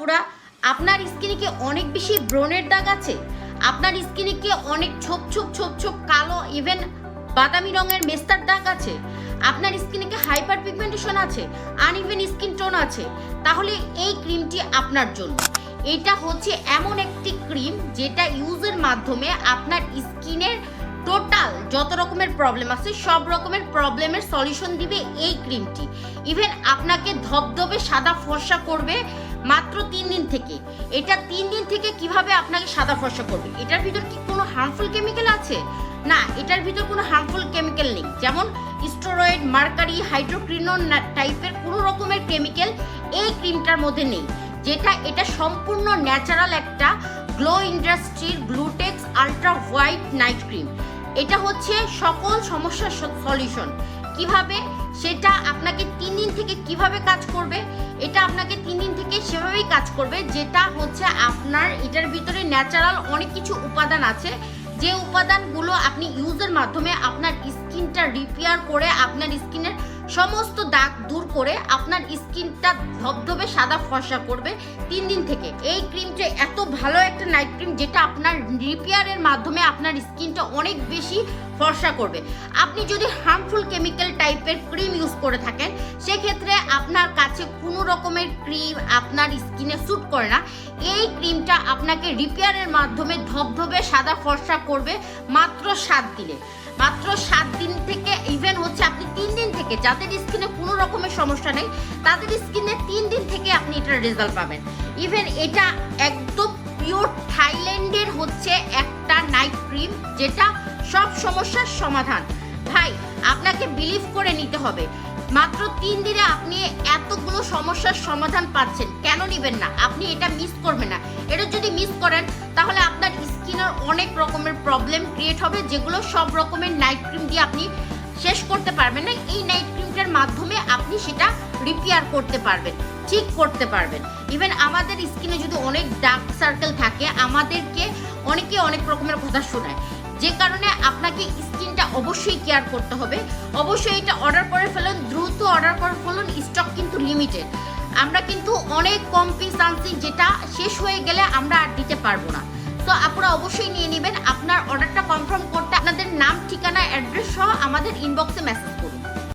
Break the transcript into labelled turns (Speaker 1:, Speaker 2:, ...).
Speaker 1: আপুরা, আপনার স্কিনে কি অনেক বেশি ব্রণের দাগ আছে? আপনার স্কিনে কি অনেক ছোপ ছোপ ছোপ ছোপ কালো ইভেন বাদামি রঙের মেস্তার দাগ আছে? আপনার স্কিনে কি হাইপার পিগমেন্টেশন আছে? আনইভেন স্কিন টোন আছে? তাহলে এই ক্রিমটি আপনার জন্য। এটা হচ্ছে এমন একটি ক্রিম যেটা ইউজের মাধ্যমে আপনার স্কিনের টোটাল যত রকমের প্রবলেম আছে, সব রকমের প্রবলেমের সলিউশন দিবে এই ক্রিমটি। ইভেন আপনাকে ধবধবে, সাদা ফর্সা করবে মাত্র তিন দিন থেকে। এটা তিন দিন থেকে কীভাবে আপনাকে সাদা ফর্সা করবে? এটার ভিতর কি কোনো হার্মফুল কেমিক্যাল আছে? না, এটার ভিতর কোনো হার্মফুল কেমিক্যাল নেই। যেমন স্টেরয়েড মার্কারি হাইড্রোক্রিনোন টাইপের কোনো রকমের কেমিক্যাল এই ক্রিমটার মধ্যে নেই। যেটা, এটা সম্পূর্ণ ন্যাচারাল একটা গ্লো ইন্ডাস্ট্রির Glutex ultra white night cream এটা হচ্ছে সকল সমস্যার সলিউশন কীভাবে, সেটা আপনাকে তিন দিন থেকে কীভাবে কাজ করবে, এটা আপনাকে তিন দিন থেকে সেভাবেই কাজ করবে, যেটা হচ্ছে আপনার, এটার ভিতরে ন্যাচারাল অনেক কিছু উপাদান আছে, যে উপাদানগুলো আপনি ইউজের মাধ্যমে আপনার স্কিনটা রিপেয়ার করে আপনার স্কিনের সমস্ত দাগ দূর করে আপনার স্কিনটা ধবধবে, সাদা ফর্সা করবে তিন দিন থেকে। এই ক্রিমটা এত ভালো একটা নাইট ক্রিম যেটা আপনার রিপেয়ারের মাধ্যমে আপনার স্কিনটা অনেক বেশি ফর্সা করবে। আপনি যদি হার্মফুল কেমিক্যাল টাইপের ক্রিম ইউজ করে থাকেন, সেক্ষেত্রে কাছে কোনো রকমের ক্রিম আপনার স্কিনে স্যুট করে না। এই ক্রিমটা আপনাকে রিপেয়ারের মাধ্যমে ধবধবে, সাদা ফর্সা করবে মাত্র সাত দিনে। মাত্র সাত দিন থেকে ইভেন হচ্ছে আপনি তিন দিন থেকে, যাদের স্কিনে কোনো রকমের সমস্যা নেই, তাদের স্কিনে তিন দিন থেকে আপনি এটার রেজাল্ট পাবেন। ইভেন এটা একদম পিওর থাইল্যান্ডের হচ্ছে একটা নাইট ক্রিম যেটা সব সমস্যার সমাধান। ভাই, আপনাকে বিলিভ করে নিতে হবে। মাত্র তিন দিনে আপনি এতগুলো সমস্যার সমাধান পাচ্ছেন। কেন নেবেন না? আপনি এটা মিস করবেন না। এটা যদি মিস করেন, তাহলে আপনার স্কিনের অনেক রকমের প্রবলেম ক্রিয়েট হবে, যেগুলো সব রকমের নাইট ক্রিম দিয়ে আপনি শেষ করতে পারবেন না। এই নাইট ক্রিমটার মাধ্যমে আপনি সেটা রিপেয়ার করতে পারবেন, ঠিক করতে পারবেন। ইভেন আমাদের স্কিনে যদি অনেক ডার্ক সার্কেল থাকে, আমাদেরকে অনেকে অনেক রকমের কথা শোনায়। যে কারণে আপনাকে স্কিনটা অবশ্যই কেয়ার করতে হবে। অবশ্যই এটা অর্ডার করে ফেলুন অর্ডার করার ফলন স্টক কিন্তু লিমিটেড আমরা কিন্তু অনেক কম পিস আনছি যেটা শেষ হয়ে গেলে আমরা আর দিতে পারব না। তো আপনারা অবশ্যই নিয়ে নেবেন। আপনার অর্ডারটা কনফার্ম করতে আপনাদের নাম, ঠিকানা অ্যাড্রেস সহ আমাদের ইনবক্সে মেসেজ করুন।